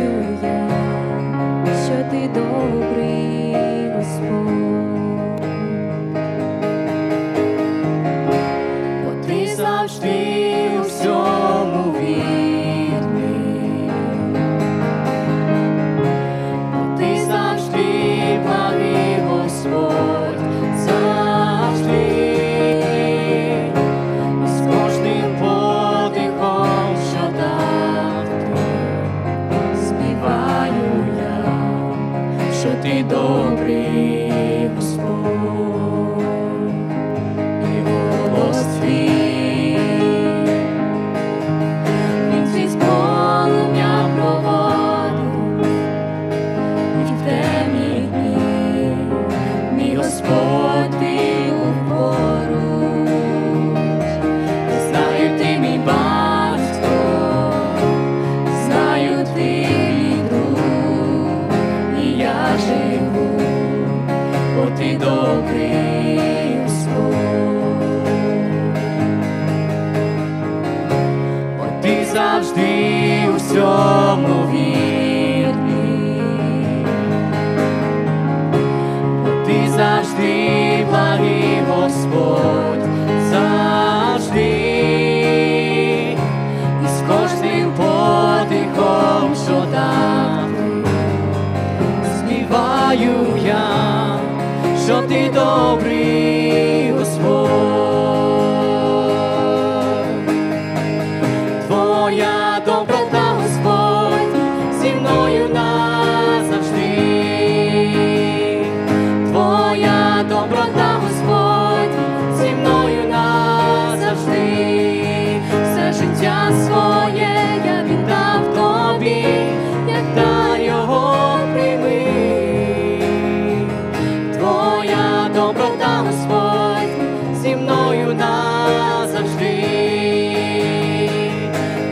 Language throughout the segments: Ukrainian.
чую я, що ти добрий Господь, бо ти завжди. Завжди у всьому вірний. Ти завжди благий Господь, завжди, і з кожним подихом, що дав, співаю я, що ти добрий дар його прийми. Твоя доброта, Господь, зі мною назавжди.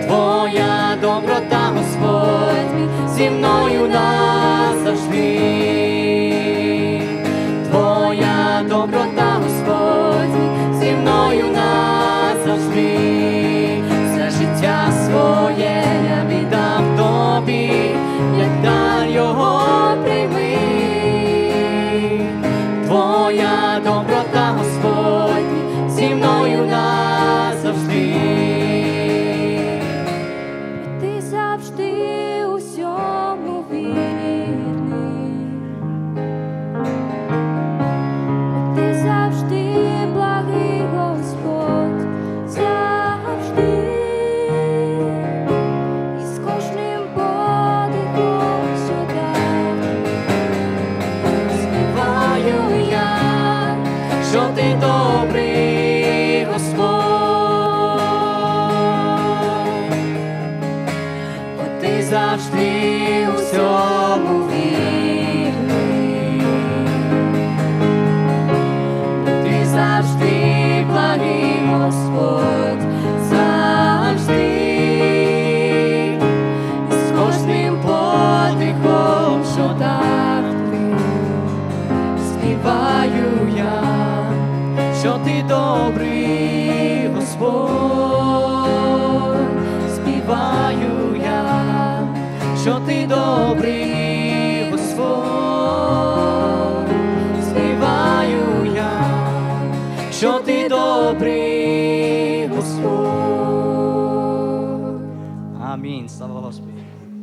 Твоя доброта, Господь, зі мною назавжди. Співаю я, що ти добрий Господь, співаю я, що ти добрий Господь, співаю я, що ти добрий Господь. Амінь. Слава Господі.